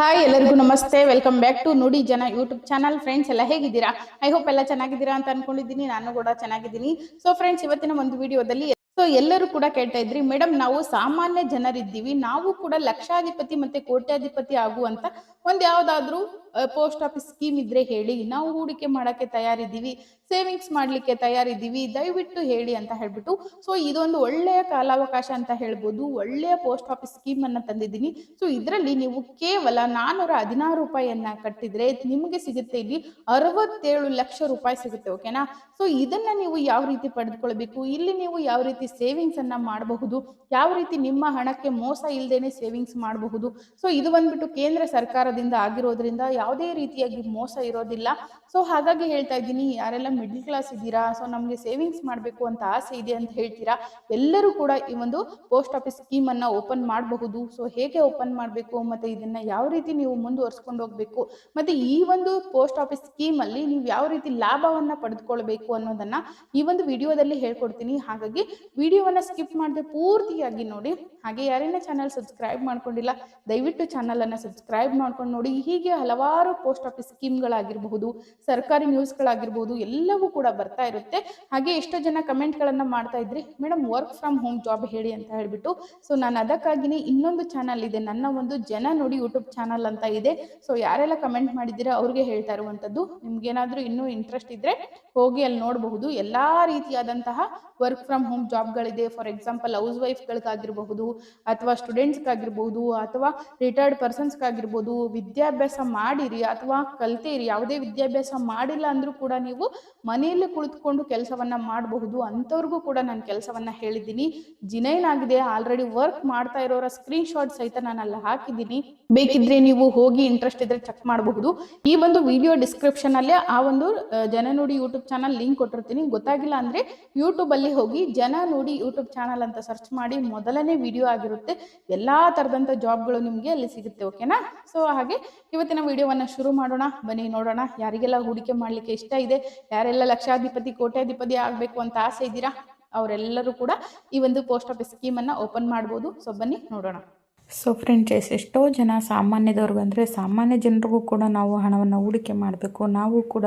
Hi ಎಲ್ಲರಿಗೂ ನಮಸ್ತೆ. Welcome back to ನುಡಿ ಜನ ಯೂಟ್ಯೂಬ್ ಚಾನಲ್ ಫ್ರೆಂಡ್ಸ್ ಎಲ್ಲ ಹೇಗಿದ್ದೀರಾ? ಐ ಹೋಪ್ ಎಲ್ಲ ಚೆನ್ನಾಗಿದ್ದೀರಾ ಅಂತ ಅನ್ಕೊಂಡಿದ್ದೀನಿ. ನಾನು ಕೂಡ ಚೆನ್ನಾಗಿದ್ದೀನಿ. ಸೊ ಫ್ರೆಂಡ್ಸ್ ಇವತ್ತಿನ ಒಂದು ವಿಡಿಯೋದಲ್ಲಿ ಸೊ ಎಲ್ಲರೂ ಕೂಡ ಕೇಳ್ತಾ ಇದ್ರಿ ಮೇಡಮ್ ನಾವು ಸಾಮಾನ್ಯ ಜನರಿದ್ದೀವಿ, ನಾವು ಕೂಡ ಲಕ್ಷಾಧಿಪತಿ ಮತ್ತೆ ಕೋಟ್ಯಾಧಿಪತಿ ಆಗುವಂತ ಒಂದ್ ಯಾವ್ದಾದ್ರು ಪೋಸ್ಟ್ ಆಫೀಸ್ ಸ್ಕೀಮ್ ಇದ್ರೆ ಹೇಳಿ, ನಾವು ಹೂಡಿಕೆ ಮಾಡಕ್ಕೆ ತಯಾರಿದ್ದೀವಿ, ಸೇವಿಂಗ್ಸ್ ಮಾಡ್ಲಿಕ್ಕೆ ತಯಾರಿದ್ದೀವಿ, ದಯವಿಟ್ಟು ಹೇಳಿ ಅಂತ ಹೇಳ್ಬಿಟ್ಟು ಸೊ ಇದೊಂದು ಒಳ್ಳೆಯ ಕಾಲಾವಕಾಶ ಅಂತ ಹೇಳ್ಬೋದು, ಒಳ್ಳೆಯ ಪೋಸ್ಟ್ ಆಫೀಸ್ ಸ್ಕೀಮ್ ಅನ್ನ ತಂದಿದ್ದೀನಿ. ಸೊ ಇದರಲ್ಲಿ ನೀವು ಕೇವಲ ನಾನೂರ ಹದಿನಾರು ರೂಪಾಯಿಯನ್ನ ಕಟ್ಟಿದ್ರೆ ನಿಮಗೆ ಸಿಗುತ್ತೆ ಇಲ್ಲಿ ಅರವತ್ತೇಳು ಲಕ್ಷ ರೂಪಾಯಿ ಸಿಗುತ್ತೆ ಓಕೆನಾ ಸೊ ಇದನ್ನ ನೀವು ಯಾವ ರೀತಿ ಪಡೆದುಕೊಳ್ಬೇಕು, ಇಲ್ಲಿ ನೀವು ಯಾವ ರೀತಿ ಸೇವಿಂಗ್ಸ್ ಅನ್ನ ಮಾಡಬಹುದು. ಯಾವ ರೀತಿ ನಿಮ್ಮ ಹಣಕ್ಕೆ ಮೋಸ ಇಲ್ಲದೇನೆ ಸೇವಿಂಗ್ಸ್ ಮಾಡಬಹುದು. ಸೊ ಇದು ಬಂದ್ಬಿಟ್ಟು ಕೇಂದ್ರ ಸರ್ಕಾರದಿಂದ ಆಗಿರೋದ್ರಿಂದ ಯಾವುದೇ ರೀತಿಯಾಗಿ ಮೋಸ ಇರೋದಿಲ್ಲ. ಸೊ ಹಾಗಾಗಿ ಹೇಳ್ತಾ ಇದ್ದೀನಿ, ಯಾರೆಲ್ಲ ಮಿಡ್ಲ್ ಕ್ಲಾಸ್ ಇದ್ದೀರಾ ಸೊ ನಮಗೆ ಸೇವಿಂಗ್ಸ್ ಮಾಡಬೇಕು ಅಂತ ಆಸೆ ಇದೆ ಅಂತ ಹೇಳ್ತೀರಾ, ಎಲ್ಲರೂ ಕೂಡ ಈ ಒಂದು ಪೋಸ್ಟ್ ಆಫೀಸ್ ಸ್ಕೀಮ್ ಅನ್ನ ಓಪನ್ ಮಾಡಬಹುದು. ಸೊ ಹೇಗೆ ಓಪನ್ ಮಾಡಬೇಕು, ಮತ್ತೆ ಇದನ್ನ ಯಾವ ರೀತಿ ನೀವು ಮುಂದುವರ್ಸ್ಕೊಂಡು ಹೋಗ್ಬೇಕು, ಮತ್ತೆ ಈ ಒಂದು ಪೋಸ್ಟ್ ಆಫೀಸ್ ಸ್ಕೀಮ್ ಅಲ್ಲಿ ನೀವು ಯಾವ ರೀತಿ ಲಾಭವನ್ನ ಪಡೆದುಕೊಳ್ಬೇಕು ಅನ್ನೋದನ್ನ ಈ ಒಂದು ವಿಡಿಯೋದಲ್ಲಿ ಹೇಳ್ಕೊಡ್ತೀನಿ. ಹಾಗಾಗಿ ವಿಡಿಯೋವನ್ನ ಸ್ಕಿಪ್ ಮಾಡದೆ ಪೂರ್ತಿಯಾಗಿ ನೋಡಿ. ಹಾಗೆ ಯಾರೇನೇ ಚಾನಲ್ ಸಬ್ಸ್ಕ್ರೈಬ್ ಮಾಡ್ಕೊಂಡಿಲ್ಲ, ದಯವಿಟ್ಟು ಚಾನಲ್ ಅನ್ನ ಸಬ್ಸ್ಕ್ರೈಬ್ ಮಾಡ್ಕೊಂಡು ನೋಡಿ. ಹೀಗೆ ಹಲವಾರು ಪೋಸ್ಟ್ ಆಫೀಸ್ ಸ್ಕೀಮ್ಗಳಾಗಿರಬಹುದು ಸರ್ಕಾರಿ ನ್ಯೂಸ್ಗಳಾಗಿರ್ಬೋದು, ಎಲ್ಲವೂ ಕೂಡ ಬರ್ತಾ ಇರುತ್ತೆ. ಹಾಗೆ ಎಷ್ಟೋ ಜನ ಕಮೆಂಟ್ಗಳನ್ನು ಮಾಡ್ತಾ ಇದ್ರಿ madam work from home job ಹೇಳಿ ಅಂತ ಹೇಳ್ಬಿಟ್ಟು. ಸೊ, ನಾನು ಅದಕ್ಕಾಗಿನೇ ಇನ್ನೊಂದು ಚಾನಲ್ ಇದೆ, ನನ್ನ ಒಂದು ಜನ ನೋಡಿ ಯೂಟ್ಯೂಬ್ ಚಾನಲ್ ಅಂತ ಇದೆ. ಸೊ, ಯಾರೆಲ್ಲ ಕಮೆಂಟ್ ಮಾಡಿದ್ದೀರಾ, ಅವ್ರಿಗೆ ಹೇಳ್ತಾ ಇರುವಂಥದ್ದು. ನಿಮ್ಗೇನಾದರೂ ಇನ್ನೂ ಇಂಟ್ರೆಸ್ಟ್ ಇದ್ದರೆ ಹೋಗಿ ಅಲ್ಲಿ ನೋಡಬಹುದು. ಎಲ್ಲ ರೀತಿಯಾದಂತಹ ವರ್ಕ್ ಫ್ರಮ್ ಹೋಮ್ ಜಾಬ್ಗಳಿದೆ ಫಾರ್ ಎಕ್ಸಾಂಪಲ್ ಹೌಸ್ ವೈಫ್ಗಳಿಗಾಗಿರ್ಬಹುದು ಅಥವಾ ಸ್ಟೂಡೆಂಟ್ಸ್ಗಾಗಿರ್ಬೋದು ಅಥವಾ ರಿಟೈರ್ಡ್ ಪರ್ಸನ್ಸ್ಗಾಗಿರ್ಬೋದು ವಿದ್ಯಾಭ್ಯಾಸ ಮಾಡಿರಿ ಅಥವಾ ಕಲ್ತಿರಿ, ಯಾವುದೇ ವಿದ್ಯಾಭ್ಯಾಸ ಮಾಡಿಲ್ಲ ಅಂದರೂ ಕೂಡ ನೀವು ಮನೆಯಲ್ಲೇ ಕುಳಿತುಕೊಂಡು ಕೆಲಸವನ್ನ ಮಾಡಬಹುದು. ಅಂಥವ್ರಿಗೂ ಕೂಡ ನಾನು ಕೆಲಸವನ್ನ ಹೇಳಿದ್ದೀನಿ. ಜಿನೈನ್ ಆಗಿದೆ. ಆಲ್ರೆಡಿ ವರ್ಕ್ ಮಾಡ್ತಾ ಇರೋರ ಸ್ಕ್ರೀನ್ ಶಾಟ್ ಸಹಿತ ನಾನು ಅಲ್ಲಿ ಹಾಕಿದ್ದೀನಿ. ಬೇಕಿದ್ರೆ ನೀವು ಹೋಗಿ ಇಂಟ್ರೆಸ್ಟ್ ಇದ್ರೆ ಚೆಕ್ ಮಾಡಬಹುದು. ಈ ಒಂದು ವಿಡಿಯೋ ಡಿಸ್ಕ್ರಿಪ್ಷನ್ ಅಲ್ಲೇ ಆ ಒಂದು ಜನನುಡಿ ಜನ ನೋಡಿ ಯೂಟ್ಯೂಬ್ ಚಾನಲ್ ಲಿಂಕ್ ಕೊಟ್ಟಿರ್ತೀನಿ. ಗೊತ್ತಾಗಿಲ್ಲ ಅಂದ್ರೆ ಯೂಟ್ಯೂಬ್ ಅಲ್ಲಿ ಹೋಗಿ ಜನ ನೋಡಿ ಯೂಟ್ಯೂಬ್ ಚಾನಲ್ ಅಂತ ಸರ್ಚ್ ಮಾಡಿ ಮೊದಲನೇ ವಿಡಿಯೋ ಆಗಿರುತ್ತೆ. ಎಲ್ಲಾ ತರದಂತ ಜಾಬ್ಗಳು ನಿಮಗೆ ಅಲ್ಲಿ ಸಿಗುತ್ತೆ ಓಕೆನಾ ಸೊ ಹಾಗೆ ಇವತ್ತಿನ ವಿಡಿಯೋವನ್ನ ಶುರು ಮಾಡೋಣ. ಬನ್ನಿ, ನೋಡೋಣ. ಯಾರಿಗೆಲ್ಲ ಹೂಡಿಕೆ ಮಾಡ್ಲಿಕ್ಕೆ ಇಷ್ಟ ಇದೆ, ಯಾರೆಲ್ಲ ಲಕ್ಷಾಧಿಪತಿ, ಕೋಟ್ಯಾಧಿಪತಿ ಆಗಬೇಕು ಅಂತ ಆಸೆ ಇದ್ದೀರಾ, ಅವರೆಲ್ಲರೂ ಕೂಡ ಈ ಒಂದು ಪೋಸ್ಟ್ ಆಫೀಸ್ ಸ್ಕೀಮನ್ನು ಓಪನ್ ಮಾಡ್ಬೋದು. ಸೊ ಬನ್ನಿ, ನೋಡೋಣ. ಸೊ ಫ್ರೆಂಡ್ಸ್ ಎಷ್ಟೋ ಜನ ಸಾಮಾನ್ಯದವ್ರಿಗೆ ಅಂದರೆ ಸಾಮಾನ್ಯ ಜನರಿಗೂ ಕೂಡ ನಾವು ಹಣವನ್ನು ಹೂಡಿಕೆ ಮಾಡಬೇಕು, ನಾವು ಕೂಡ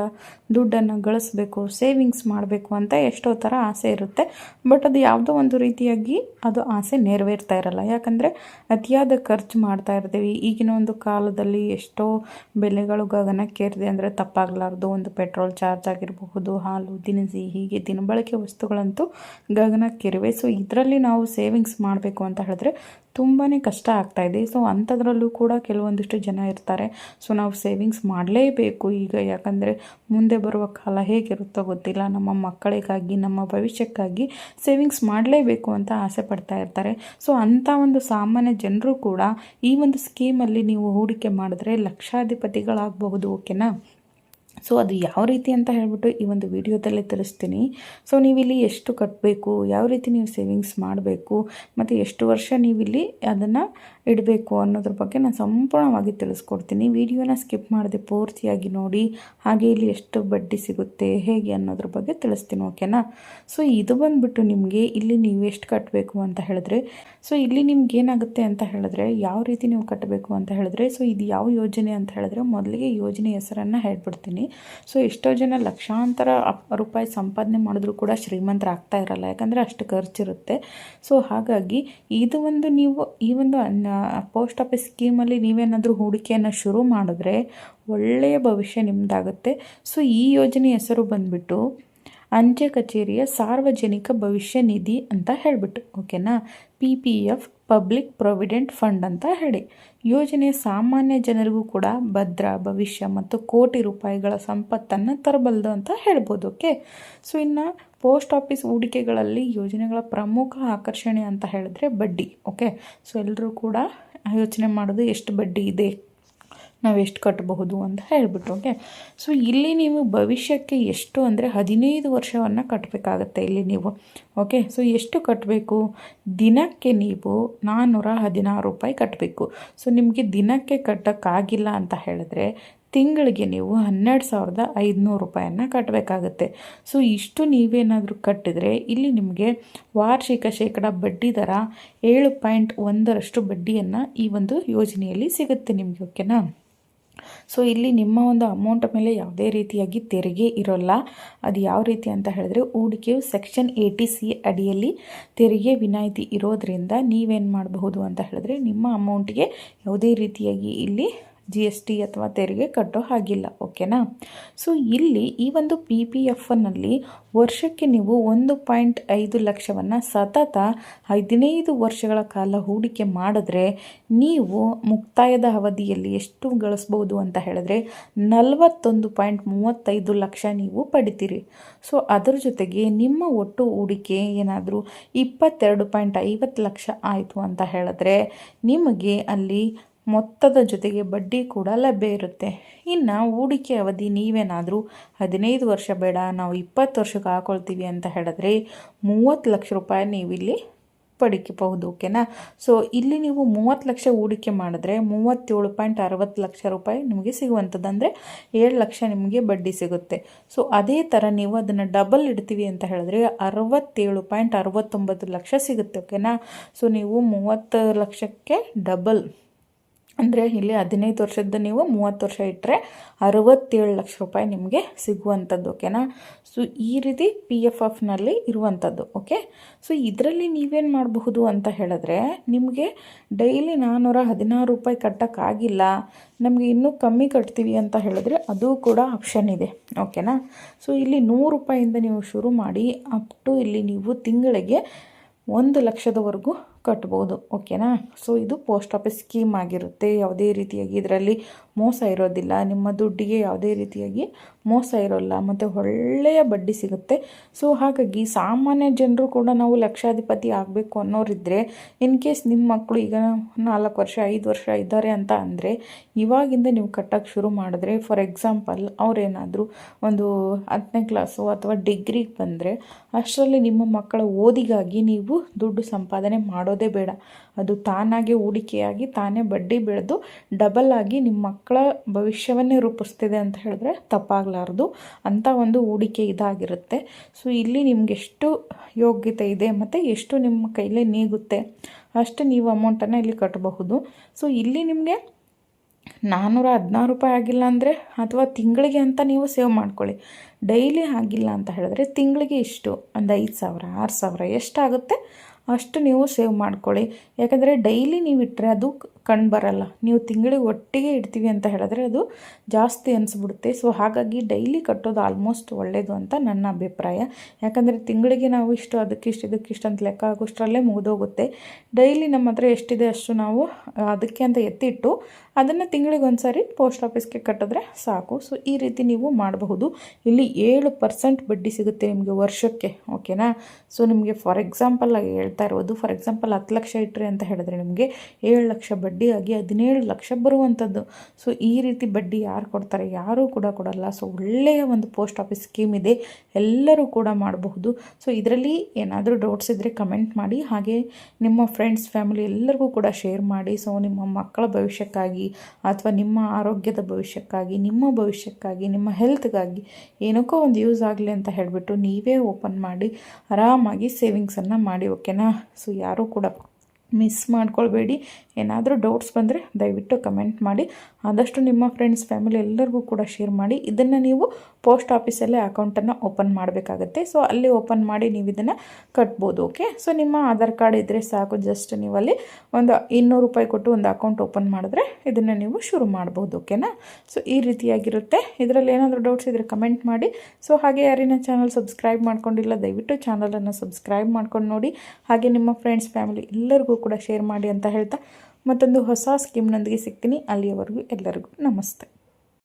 ದುಡ್ಡನ್ನು ಗಳಿಸ್ಬೇಕು ಸೇವಿಂಗ್ಸ್ ಮಾಡಬೇಕು ಅಂತ ಎಷ್ಟೋ ಥರ ಆಸೆ ಇರುತ್ತೆ. ಬಟ್ ಅದು ಯಾವುದೋ ಒಂದು ರೀತಿಯಾಗಿ ಅದು ಆಸೆ ನೆರವೇರ್ತಾ ಇರಲ್ಲ. ಯಾಕಂದರೆ ಅತಿಯಾದ ಖರ್ಚು ಮಾಡ್ತಾ ಇರ್ತೀವಿ. ಈಗಿನ ಒಂದು ಕಾಲದಲ್ಲಿ ಎಷ್ಟೋ ಬೆಲೆಗಳು ಗಗನಕ್ಕೇರಿದೆ ಅಂದರೆ ತಪ್ಪಾಗಲಾರ್ದು. ಒಂದು ಪೆಟ್ರೋಲ್ ಚಾರ್ಜ್ ಆಗಿರಬಹುದು, ಹಾಲು, ದಿನಸಿ, ಹೀಗೆ ದಿನಬಳಕೆ ವಸ್ತುಗಳಂತೂ ಗಗನಕ್ಕೇರಿವೆ ಸೊ ಇದರಲ್ಲಿ ನಾವು ಸೇವಿಂಗ್ಸ್ ಮಾಡಬೇಕು ಅಂತ ಹೇಳಿದ್ರೆ ತುಂಬಾ ಕಷ್ಟ ಆಗ್ತಾ ಇದೆ. ಸೊ ಅಂಥದ್ರಲ್ಲೂ ಕೂಡ ಕೆಲವೊಂದಿಷ್ಟು ಜನ ಇರ್ತಾರೆ. ಸೊ ನಾವು ಸೇವಿಂಗ್ಸ್ ಮಾಡಲೇಬೇಕು ಈಗ. ಯಾಕಂದರೆ ಮುಂದೆ ಬರುವ ಕಾಲ ಹೇಗಿರುತ್ತೋ ಗೊತ್ತಿಲ್ಲ. ನಮ್ಮ ಮಕ್ಕಳಿಗಾಗಿ, ನಮ್ಮ ಭವಿಷ್ಯಕ್ಕಾಗಿ ಸೇವಿಂಗ್ಸ್ ಮಾಡಲೇಬೇಕು ಅಂತ ಆಸೆ ಪಡ್ತಾ ಇರ್ತಾರೆ. ಸೊ ಅಂಥ ಒಂದು ಸಾಮಾನ್ಯ ಜನರು ಕೂಡ ಈ ಒಂದು ಸ್ಕೀಮಲ್ಲಿ ನೀವು ಹೂಡಿಕೆ ಮಾಡಿದ್ರೆ ಲಕ್ಷಾಧಿಪತಿಗಳಾಗಬಹುದು ಓಕೆನಾ ಸೊ ಅದು ಯಾವ ರೀತಿ ಅಂತ ಹೇಳ್ಬಿಟ್ಟು ಈ ಒಂದು ವಿಡಿಯೋದಲ್ಲಿ ತಿಳಿಸ್ತೀನಿ. ಸೊ ನೀವಿಲ್ಲಿ ಎಷ್ಟು ಕಟ್ಟಬೇಕು ಯಾವ ರೀತಿ ನೀವು ಸೇವಿಂಗ್ಸ್ ಮಾಡಬೇಕು, ಮತ್ತು ಎಷ್ಟು ವರ್ಷ ನೀವಿಲ್ಲಿ ಅದನ್ನು ಇಡಬೇಕು ಅನ್ನೋದ್ರ ಬಗ್ಗೆ ನಾನು ಸಂಪೂರ್ಣವಾಗಿ ತಿಳಿಸ್ಕೊಡ್ತೀನಿ. ವಿಡಿಯೋನ ಸ್ಕಿಪ್ ಮಾಡದೆ ಪೂರ್ತಿಯಾಗಿ ನೋಡಿ, ಹಾಗೆ ಇಲ್ಲಿ ಎಷ್ಟು ಬಡ್ಡಿ ಸಿಗುತ್ತೆ, ಹೇಗೆ ಅನ್ನೋದ್ರ ಬಗ್ಗೆ ತಿಳಿಸ್ತೀನಿ, ಓಕೆನಾ? ಸೊ ಇದು ಬಂದುಬಿಟ್ಟು ನಿಮಗೆ ಇಲ್ಲಿ ನೀವು ಎಷ್ಟು ಕಟ್ಟಬೇಕು ಅಂತ ಹೇಳಿದ್ರೆ ಸೊ ಇಲ್ಲಿ ನಿಮ್ಗೆ ಏನಾಗುತ್ತೆ ಅಂತ ಹೇಳಿದ್ರೆ, ಯಾವ ರೀತಿ ನೀವು ಕಟ್ಟಬೇಕು ಅಂತ ಹೇಳಿದ್ರೆ ಸೊ ಇದು ಯಾವ ಯೋಜನೆ ಅಂತ ಹೇಳಿದ್ರೆ, ಮೊದಲಿಗೆ ಯೋಜನೆ ಹೆಸರನ್ನು ಹೇಳ್ಬಿಡ್ತೀನಿ. ಸೊ ಎಷ್ಟೋ ಜನ ಲಕ್ಷಾಂತರ ರೂಪಾಯಿ ಸಂಪಾದನೆ ಮಾಡಿದ್ರು ಕೂಡ ಶ್ರೀಮಂತರಾಗ್ತಾ ಇರಲ್ಲ, ಯಾಕಂದರೆ ಅಷ್ಟು ಖರ್ಚಿರುತ್ತೆ. ಸೊ ಹಾಗಾಗಿ ಇದು ಒಂದು ನೀವು ಈ ಒಂದು ಪೋಸ್ಟ್ ಆಫೀಸ್ ಸ್ಕೀಮಲ್ಲಿ ನೀವೇನಾದರೂ ಹೂಡಿಕೆಯನ್ನು ಶುರು ಮಾಡಿದ್ರೆ ಒಳ್ಳೆಯ ಭವಿಷ್ಯ ನಿಮ್ಮದಾಗುತ್ತೆ ಸೊ ಈ ಯೋಜನೆ ಹೆಸರು ಬಂದುಬಿಟ್ಟು ಅಂಚೆ ಕಚೇರಿಯ ಸಾರ್ವಜನಿಕ ಭವಿಷ್ಯ ನಿಧಿ ಅಂತ ಹೇಳಿಬಿಟ್ಟು, ಓಕೆನಾ? P P F public provident fund ಅಂತ ಹೇಳಿ. ಯೋಜನೆ ಸಾಮಾನ್ಯ ಜನರಿಗೂ ಕೂಡ ಭದ್ರ, ಭವಿಷ್ಯ ಮತ್ತು ಕೋಟಿ ರೂಪಾಯಿಗಳ ಸಂಪತ್ತನ್ನು ತರಬಲ್ಲದು ಅಂತ ಹೇಳ್ಬೋದು, ಓಕೆ? ಸೊ, ಇನ್ನು ಪೋಸ್ಟ್ ಆಫೀಸ್ ಹೂಡಿಕೆಗಳಲ್ಲಿ ಯೋಜನೆಗಳ ಪ್ರಮುಖ ಆಕರ್ಷಣೆ ಅಂತ ಹೇಳಿದ್ರೆ ಬಡ್ಡಿ, ಓಕೆ? ಸೊ, ಎಲ್ಲರೂ ಕೂಡ ಯೋಚನೆ ಮಾಡೋದು ಎಷ್ಟು ಬಡ್ಡಿ ಇದೆ? ನಾವು ಎಷ್ಟು ಕಟ್ಟಬಹುದು ಅಂತ ಹೇಳ್ಬಿಟ್ಟು ಓಕೆ ಸೊ ಇಲ್ಲಿ ನೀವು ಭವಿಷ್ಯಕ್ಕೆ ಎಷ್ಟು ಅಂದರೆ ಹದಿನೈದು ವರ್ಷವನ್ನು ಕಟ್ಟಬೇಕಾಗತ್ತೆ ಇಲ್ಲಿ ನೀವು ಓಕೆ ಸೊ ಎಷ್ಟು ಕಟ್ಟಬೇಕು ದಿನಕ್ಕೆ ನೀವು ನಾನ್ನೂರ ಹದಿನಾರು ರೂಪಾಯಿ ಕಟ್ಟಬೇಕು ಸೊ ನಿಮಗೆ ದಿನಕ್ಕೆ ಕಟ್ಟೋಕ್ಕಾಗಿಲ್ಲ ಅಂತ ಹೇಳಿದ್ರೆ ತಿಂಗಳಿಗೆ ನೀವು ಹನ್ನೆರಡು ಸಾವಿರದ ಐದುನೂರು ರೂಪಾಯಿಯನ್ನು ಕಟ್ಟಬೇಕಾಗತ್ತೆ ಸೊ ಇಷ್ಟು ನೀವೇನಾದರೂ ಕಟ್ಟಿದರೆ ಇಲ್ಲಿ ನಿಮಗೆ ವಾರ್ಷಿಕ ಶೇಕಡ ಬಡ್ಡಿ ದರ ಏಳು ಪಾಯಿಂಟ್ ಒಂದರಷ್ಟು ಬಡ್ಡಿಯನ್ನು ಈ ಒಂದು ಯೋಜನೆಯಲ್ಲಿ ಸಿಗುತ್ತೆ ನಿಮಗೆ ಓಕೆನಾ ಸೊ ಇಲ್ಲಿ ನಿಮ್ಮ ಒಂದು ಅಮೌಂಟ್ ಮೇಲೆ ಯಾವುದೇ ರೀತಿಯಾಗಿ ತೆರಿಗೆ ಇರೋಲ್ಲ. ಅದು ಯಾವ ರೀತಿ ಅಂತ ಹೇಳಿದ್ರೆ, ಹೂಡಿಕೆಯು ಸೆಕ್ಷನ್ ಏಯ್ಟಿ ಸಿ ಅಡಿಯಲ್ಲಿ ತೆರಿಗೆ ವಿನಾಯಿತಿ ಇರೋದ್ರಿಂದ ನೀವೇನು ಮಾಡಬಹುದು ಅಂತ ಹೇಳಿದ್ರೆ, ನಿಮ್ಮ ಅಮೌಂಟ್ಗೆ ಯಾವುದೇ ರೀತಿಯಾಗಿ ಇಲ್ಲಿ ಜಿ ಎಸ್ ಟಿ ಅಥವಾ ತೆರಿಗೆ ಕಟ್ಟೋ ಹಾಗಿಲ್ಲ ಓಕೆನಾ ಸೊ ಇಲ್ಲಿ ಈ ಒಂದು ಪಿ ಪಿ ಎಫ್ನಲ್ಲಿ ವರ್ಷಕ್ಕೆ ನೀವು ಒಂದು ಪಾಯಿಂಟ್ ಐದು ಲಕ್ಷವನ್ನು ಸತತ ಹದಿನೈದು ವರ್ಷಗಳ ಕಾಲ ಹೂಡಿಕೆ ಮಾಡಿದ್ರೆ ನೀವು ಮುಕ್ತಾಯದ ಅವಧಿಯಲ್ಲಿ ಎಷ್ಟು ಗಳಿಸ್ಬೋದು ಅಂತ ಹೇಳಿದ್ರೆ ನಲವತ್ತೊಂದು ಪಾಯಿಂಟ್ ಮೂವತ್ತೈದು ಲಕ್ಷ ನೀವು ಪಡಿತೀರಿ. ಸೊ ಅದರ ಜೊತೆಗೆ ನಿಮ್ಮ ಒಟ್ಟು ಹೂಡಿಕೆ ಏನಾದರೂ ಇಪ್ಪತ್ತೆರಡು ಪಾಯಿಂಟ್ ಐವತ್ತು ಲಕ್ಷ ಆಯಿತು ಅಂತ ಹೇಳಿದ್ರೆ ನಿಮಗೆ ಅಲ್ಲಿ ಮೊತ್ತದ ಜೊತೆಗೆ ಬಡ್ಡಿ ಕೂಡ ಲಭ್ಯ ಇರುತ್ತೆ. ಇನ್ನು ಹೂಡಿಕೆ ಅವಧಿ ನೀವೇನಾದರೂ ಹದಿನೈದು ವರ್ಷ ಬೇಡ, ನಾವು ಇಪ್ಪತ್ತು ವರ್ಷಕ್ಕೆ ಹಾಕೊಳ್ತೀವಿ ಅಂತ ಹೇಳಿದ್ರೆ ಮೂವತ್ತು ಲಕ್ಷ ರೂಪಾಯಿ ನೀವಿಲ್ಲಿ ಪಡಿಕಬಹುದು ಓಕೆನಾ? ಸೊ ಇಲ್ಲಿ ನೀವು ಮೂವತ್ತು ಲಕ್ಷ ಹೂಡಿಕೆ ಮಾಡಿದ್ರೆ ಮೂವತ್ತೇಳು ಪಾಯಿಂಟ್ ಅರವತ್ತು ಲಕ್ಷ ರೂಪಾಯಿ ನಿಮಗೆ ಸಿಗುವಂಥದ್ದು ಅಂದರೆ ಏಳು ಲಕ್ಷ ನಿಮಗೆ ಬಡ್ಡಿ ಸಿಗುತ್ತೆ. ಸೊ ಅದೇ ಥರ ನೀವು ಅದನ್ನು ಡಬಲ್ ಇಡ್ತೀವಿ ಅಂತ ಹೇಳಿದ್ರೆ ಅರವತ್ತೇಳು ಪಾಯಿಂಟ್ ಅರವತ್ತೊಂಬತ್ತು ಲಕ್ಷ ಸಿಗುತ್ತೆ, ಓಕೆನಾ? ಸೊ ನೀವು ಮೂವತ್ತು ಲಕ್ಷಕ್ಕೆ ಡಬಲ್ ಅಂದರೆ ಇಲ್ಲಿ ಹದಿನೈದು ವರ್ಷದ ನೀವು ಮೂವತ್ತು ವರ್ಷ ಇಟ್ಟರೆ ಅರವತ್ತೇಳು ಲಕ್ಷ ರೂಪಾಯಿ ನಿಮಗೆ ಸಿಗುವಂಥದ್ದು ಓಕೆನಾ ಸೊ ಈ ರೀತಿ ಪಿ ಎಫ್ ಎಫ್ನಲ್ಲಿ ಇರುವಂಥದ್ದು ಓಕೆ ಸೊ ಇದರಲ್ಲಿ ನೀವೇನು ಮಾಡಬಹುದು ಅಂತ ಹೇಳಿದ್ರೆ, ನಿಮಗೆ ಡೈಲಿ ನಾನ್ನೂರ ಹದಿನಾರು ರೂಪಾಯಿ ಕಟ್ಟೋಕ್ಕಾಗಿಲ್ಲ, ನಮಗೆ ಇನ್ನೂ ಕಮ್ಮಿ ಕಟ್ತೀವಿ ಅಂತ ಹೇಳಿದ್ರೆ ಅದು ಕೂಡ ಆಪ್ಷನ್ ಇದೆ ಓಕೆನಾ ಸೊ ಇಲ್ಲಿ ನೂರು ರೂಪಾಯಿಂದ ನೀವು ಶುರು ಮಾಡಿ ಅಪ್ ಟು ಇಲ್ಲಿ ನೀವು ತಿಂಗಳಿಗೆ ಒಂದು ಲಕ್ಷದವರೆಗೂ ಕಟ್ಬೋದು ಓಕೆನಾ ಸೊ ಇದು ಪೋಸ್ಟ್ ಆಫೀಸ್ ಸ್ಕೀಮ್ ಆಗಿರುತ್ತೆ. ಯಾವುದೇ ರೀತಿಯಾಗಿ ಇದರಲ್ಲಿ ಮೋಸ ಇರೋದಿಲ್ಲ. ನಿಮ್ಮ ದುಡ್ಡಿಗೆ ಯಾವುದೇ ರೀತಿಯಾಗಿ ಮೋಸ ಇರೋಲ್ಲ. ಮತ್ತು ಒಳ್ಳೆಯ ಬಡ್ಡಿ ಸಿಗುತ್ತೆ. ಸೊ ಹಾಗಾಗಿ ಸಾಮಾನ್ಯ ಜನರು ಕೂಡ ನಾವು ಲಕ್ಷಾಧಿಪತಿ ಆಗಬೇಕು ಅನ್ನೋರಿದ್ದರೆ ಇನ್ ಕೇಸ್ ನಿಮ್ಮ ಮಕ್ಕಳು ಈಗ ನಾಲ್ಕು ವರ್ಷ, ಐದು ವರ್ಷ ಇದ್ದಾರೆ ಅಂತ ಅಂದರೆ, ಇವಾಗಿಂದ ನೀವು ಕಟ್ಟೋಕ್ಕೆ ಶುರು ಮಾಡಿದ್ರೆ ಫಾರ್ ಎಕ್ಸಾಂಪಲ್ ಅವರೇನಾದರೂ ಒಂದು ಹತ್ತನೇ ಕ್ಲಾಸು ಅಥವಾ ಡಿಗ್ರಿಗೆ ಬಂದರೆ, ಅಷ್ಟರಲ್ಲಿ ನಿಮ್ಮ ಮಕ್ಕಳ ಓದಿಗಾಗಿ ನೀವು ದುಡ್ಡು ಸಂಪಾದನೆ ಮಾಡೋದೇ ಬೇಡ. ಅದು ತಾನಾಗಿ ಹೂಡಿಕೆಯಾಗಿ ತಾನೇ ಬಡ್ಡಿ ಬೆಳೆದು ಡಬಲ್ ಆಗಿ ನಿಮ್ಮ ಮಕ್ಕಳ ಭವಿಷ್ಯವನ್ನೇ ರೂಪಿಸ್ತಿದೆ ಅಂತ ಹೇಳಿದ್ರೆ ತಪ್ಪಾಗಲಾರ್ದು. ಅಂತ ಒಂದು ಹೂಡಿಕೆ ಇದಾಗಿರುತ್ತೆ. ಸೊ ಇಲ್ಲಿ ನಿಮ್ಗೆ ಎಷ್ಟು ಯೋಗ್ಯತೆ ಇದೆ ಮತ್ತು ಎಷ್ಟು ನಿಮ್ಮ ಕೈಲೇ ನೀಗುತ್ತೆ ಅಷ್ಟು ನೀವು ಅಮೌಂಟನ್ನು ಇಲ್ಲಿ ಕಟ್ಟಬಹುದು ಸೊ ಇಲ್ಲಿ ನಿಮಗೆ ನಾನ್ನೂರ ಹದಿನಾರು ರೂಪಾಯಿ ಆಗಿಲ್ಲ ಅಂದರೆ ಅಥವಾ ತಿಂಗಳಿಗೆ ಅಂತ ನೀವು ಸೇವ್ ಮಾಡ್ಕೊಳ್ಳಿ. ಡೈಲಿ ಆಗಿಲ್ಲ ಅಂತ ಹೇಳಿದ್ರೆ ತಿಂಗಳಿಗೆ ಇಷ್ಟು ಒಂದು ಐದು ಸಾವಿರ, ಆರು ಸಾವಿರ ಎಷ್ಟಾಗುತ್ತೆ? ಅಷ್ಟು ನೀವು ಸೇವ್ ಮಾಡ್ಕೊಳ್ಳಿ. ಯಾಕಂದರೆ ಡೈಲಿ ನೀವು ಇಟ್ಟರೆ ಅದು ಕಣ್ಣು ಬರಲ್ಲ. ನೀವು ತಿಂಗಳಿಗೆ ಒಟ್ಟಿಗೆ ಇಡ್ತೀವಿ ಅಂತ ಹೇಳಿದ್ರೆ ಅದು ಜಾಸ್ತಿ ಅನಿಸ್ಬಿಡುತ್ತೆ. ಸೊ ಹಾಗಾಗಿ ಡೈಲಿ ಕಟ್ಟೋದು ಆಲ್ಮೋಸ್ಟ್ ಒಳ್ಳೆಯದು ಅಂತ ನನ್ನ ಅಭಿಪ್ರಾಯ. ಯಾಕಂದರೆ ತಿಂಗಳಿಗೆ ನಾವು ಇಷ್ಟು ಅದಕ್ಕಿಷ್ಟು ಇದಕ್ಕಿಷ್ಟು ಅಂತ ಲೆಕ್ಕ ಆಗೋಷ್ಟರಲ್ಲೇ ಮುಗಿದೋಗುತ್ತೆ. ಡೈಲಿ ನಮ್ಮ ಹತ್ರ ಎಷ್ಟಿದೆ ಅಷ್ಟು ನಾವು ಅದಕ್ಕೆ ಅಂತ ಎತ್ತಿಟ್ಟು ಅದನ್ನು ತಿಂಗಳಿಗೆ ಒಂದು ಸಾರಿ ಪೋಸ್ಟ್ ಆಫೀಸ್ಗೆ ಕಟ್ಟಿದ್ರೆ ಸಾಕು. ಸೊ ಈ ರೀತಿ ನೀವು ಮಾಡಬಹುದು. ಇಲ್ಲಿ ಏಳು ಪರ್ಸೆಂಟ್ ಬಡ್ಡಿ ಸಿಗುತ್ತೆ ನಿಮಗೆ ವರ್ಷಕ್ಕೆ ಓಕೆನಾ ಸೊ ನಿಮಗೆ ಫಾರ್ ಎಕ್ಸಾಂಪಲ್ ಆಗಿ ಹೇಳ್ತಾ ಇರೋದು ಫಾರ್ ಎಕ್ಸಾಂಪಲ್ ಹತ್ತು ಲಕ್ಷ ಇಟ್ಟರೆ ಅಂತ ಹೇಳಿದ್ರೆ ನಿಮಗೆ ಏಳು ಲಕ್ಷ ಬಡ್ಡಿಯಾಗಿ ಹದಿನೇಳು ಲಕ್ಷ ಬರುವಂಥದ್ದು. ಸೊ ಈ ರೀತಿ ಬಡ್ಡಿ ಯಾರು ಕೊಡ್ತಾರೆ? ಯಾರೂ ಕೂಡ ಕೊಡಲ್ಲ. ಸೊ ಒಳ್ಳೆಯ ಒಂದು ಪೋಸ್ಟ್ ಆಫೀಸ್ ಸ್ಕೀಮ್ ಇದೆ. ಎಲ್ಲರೂ ಕೂಡ ಮಾಡಬಹುದು. ಸೊ ಇದರಲ್ಲಿ ಏನಾದರೂ ಡೌಟ್ಸ್ ಇದ್ದರೆ ಕಮೆಂಟ್ ಮಾಡಿ. ಹಾಗೆ ನಿಮ್ಮ ಫ್ರೆಂಡ್ಸ್ ಫ್ಯಾಮಿಲಿ ಎಲ್ಲರಿಗೂ ಕೂಡ ಶೇರ್ ಮಾಡಿ. ಸೊ ನಿಮ್ಮ ಮಕ್ಕಳ ಭವಿಷ್ಯಕ್ಕಾಗಿ ಅಥವಾ ನಿಮ್ಮ ಆರೋಗ್ಯದ ಭವಿಷ್ಯಕ್ಕಾಗಿ, ನಿಮ್ಮ ಭವಿಷ್ಯಕ್ಕಾಗಿ, ನಿಮ್ಮ ಹೆಲ್ತ್ಗಾಗಿ ಏನಕ್ಕೋ ಒಂದು ಯೂಸ್ ಆಗಲಿ ಅಂತ ಹೇಳಿಬಿಟ್ಟು ನೀವೇ ಓಪನ್ ಮಾಡಿ. ಆರಾಮಾಗಿ ಸೇವಿಂಗ್ಸನ್ನು ಮಾಡಿ. ಓಕೆನಾ ಸೊ ಯಾರೂ ಕೂಡ ಮಿಸ್ ಮಾಡ್ಕೊಳ್ಬೇಡಿ. ಏನಾದರೂ ಡೌಟ್ಸ್ ಬಂದರೆ ದಯವಿಟ್ಟು ಕಮೆಂಟ್ ಮಾಡಿ. ಆದಷ್ಟು ನಿಮ್ಮ ಫ್ರೆಂಡ್ಸ್ ಫ್ಯಾಮಿಲಿ ಎಲ್ಲರಿಗೂ ಕೂಡ ಶೇರ್ ಮಾಡಿ. ಇದನ್ನು ನೀವು ಪೋಸ್ಟ್ ಆಫೀಸಲ್ಲೇ ಅಕೌಂಟನ್ನು ಓಪನ್ ಮಾಡಬೇಕಾಗತ್ತೆ. ಸೊ ಅಲ್ಲಿ ಓಪನ್ ಮಾಡಿ ನೀವು ಇದನ್ನು ಕಟ್ಬೋದು ಓಕೆ ಸೊ ನಿಮ್ಮ ಆಧಾರ್ ಕಾರ್ಡ್ ಇದ್ದರೆ ಸಾಕು. ಜಸ್ಟ್ ನೀವು ಅಲ್ಲಿ ಒಂದು ಇನ್ನೂರು ರೂಪಾಯಿ ಕೊಟ್ಟು ಒಂದು ಅಕೌಂಟ್ ಓಪನ್ ಮಾಡಿದ್ರೆ ಇದನ್ನು ನೀವು ಶುರು ಮಾಡ್ಬೋದು ಓಕೆನಾ ಸೊ ಈ ರೀತಿಯಾಗಿರುತ್ತೆ. ಇದರಲ್ಲಿ ಏನಾದರೂ ಡೌಟ್ಸ್ ಇದ್ದರೆ ಕಮೆಂಟ್ ಮಾಡಿ. ಸೊ ಹಾಗೆ ಯಾರಿನ ಚಾನಲ್ ಸಬ್ಸ್ಕ್ರೈಬ್ ಮಾಡ್ಕೊಂಡಿಲ್ಲ, ದಯವಿಟ್ಟು ಚಾನಲನ್ನು ಸಬ್ಸ್ಕ್ರೈಬ್ ಮಾಡ್ಕೊಂಡು ನೋಡಿ. ಹಾಗೆ ನಿಮ್ಮ ಫ್ರೆಂಡ್ಸ್ ಫ್ಯಾಮಿಲಿ ಎಲ್ಲರಿಗೂ ಕೂಡ ಶೇರ್ ಮಾಡಿ ಅಂತ ಹೇಳ್ತಾ ಮತ್ತೊಂದು ಹೊಸ ಸ್ಕೀಮ್ನೊಂದಿಗೆ ಸಿಗ್ತೀನಿ. ಅಲ್ಲಿಯವರೆಗೂ ಎಲ್ಲರಿಗೂ ನಮಸ್ತೆ.